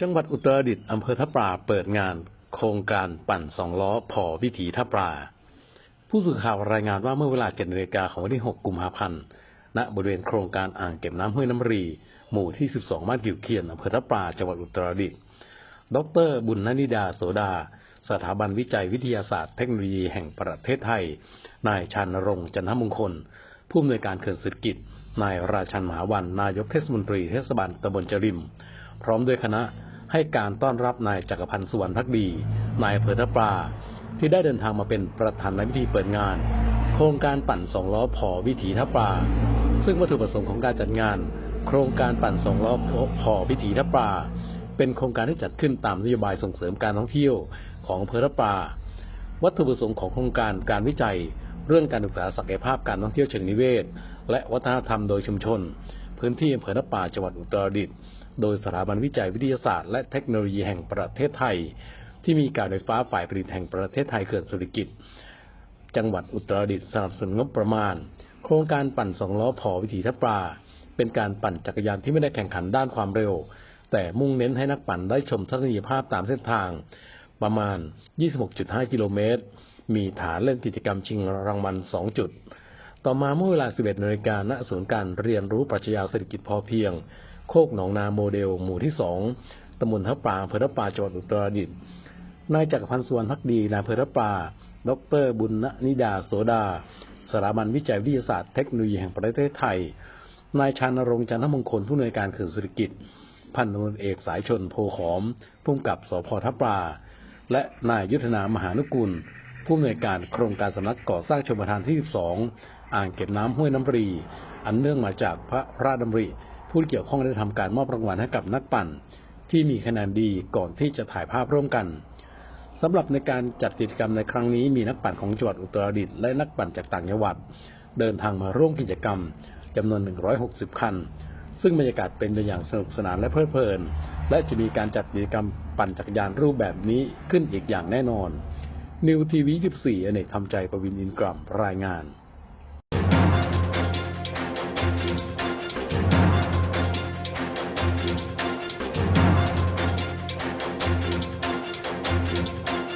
จังหวัดอุตรดิตถ์อำเภอทับปลาเปิดงาน โครงการปั่นสองล้อพอวิถีทับปลา ผู้สื่อข่าวรายงานว่าเมื่อเวลาเจ็ดนาฬิกาของวันที่ 6 กุมภาพันธ์ ณ บริเวณโครงการอ่างเก็บน้ำห้วยน้ำรี หมู่ที่ 12 บ้านกิ่วเคียนอำเภอทับปลา จังหวัดอุตรดิตถ์ ดร บุญนนิดาโสดา สถาบันวิจัยวิทยาศาสตร์ เทคโนโลยีแห่งประเทศไทย นายชันรงจันทมงคล ผู้อำนวยการเขื่อนเศรษฐกิจ นายราชันมหาวัน นายกเทศมนตรีเทศบาลตำบลจริม พร้อมด้วยคณะ ให้การต้อนรับนายจักรพันธ์สุวรรณพักดีนายเภอทปลาที่ได้เดินทางมาเป็นประธานในพิธีเปิดงาน โครงการปั่นสองล้อพอวิถีทับปลาซึ่งวัตถุประสงค์ของการจัดงาน โครงการปั่นสองล้อพอวิถีทับปลาเป็นโครงการที่จัดขึ้นตามนโยบายส่งเสริมการท่องเที่ยวของอำเภอทับปลาวัตถุประสงค์ของโครงการการวิจัย เรื่องการศึกษาศักยภาพการท่องเที่ยวเชิงนิเวศ และวัฒนธรรมโดยชุมชน พื้นที่อำเภอทับป่าจังหวัดอุตรดิตถ์ โดยสถาบันวิจัยวิทยาศาสตร์ และเทคโนโลยีแห่งประเทศไทย ที่มีการไฟฟ้าฝ่ายผลิตแห่งประเทศไทยเขื่อนสุริกิตจังหวัดอุตรดิตถ์สนับสนุนงบประมาณ โครงการปั่นสองล้อพอวิถีทับปลา เป็นการปั่นจักรยานที่ไม่ได้แข่งขันด้านความเร็ว แต่มุ่งเน้นให้นักปั่นได้ชมทัศนียภาพตามเส้นทาง ประมาณ 26.5 กิโลเมตร มีฐานเล่นกิจกรรมชิงรางวัล 2 จุด ต่อมาเมื่อเวลา 11นาฬิกาณศูนย์การเรียนรู้ปรัชญาเศรษฐกิจพอเพียง โคกหนองนาโมเดล หมู่ที่2ตำบลทับปลาอำเภอทับปลาจังหวัดอุตรดิตถ์นายจักรพันธ์สวรรณพักดีนายอำเภอทับปลาดร บุญนิดาโสดาสถาบันวิจัยวิทยาศาสตร์เทคโนโลยีแห่งประเทศไทย นายชานรงจันทมงคลผู้อำนวยการเขื่อนเศรษฐกิจ พันตำรวจเอกสายชนโพหอมผู้กำกับสพทับปลา และนายยุทธนามหานุกุล ผู้อำนวยการโครงการสำนักก่อสร้างชมประทานที่ 12 อ่างเก็บน้ำห้วยน้ำรี อันเนื่องมาจากพระราชดำริ ผู้เกี่ยวข้องได้ทำการมอบรางวัลให้กับนักปั่น ที่มีคะแนนดีก่อนที่จะถ่ายภาพร่วมกันสำหรับในการจัดกิจกรรมในครั้งนี้มีนักปั่นของจังหวัดอุตรดิตถ์และนักปั่นจากต่างจังหวัด เดินทางมาร่วมกิจกรรมจำนวน 160 คัน ซึ่งบรรยากาศเป็นไปอย่างสนุกสนานและเพลิดเพลิน และจะมีการจัดกิจกรรมปั่นจักรยานรูปแบบนี้ขึ้นอีกอย่างแน่นอน นิวทีวี 24 อเนกทำใจประวินอินกรัมรายงาน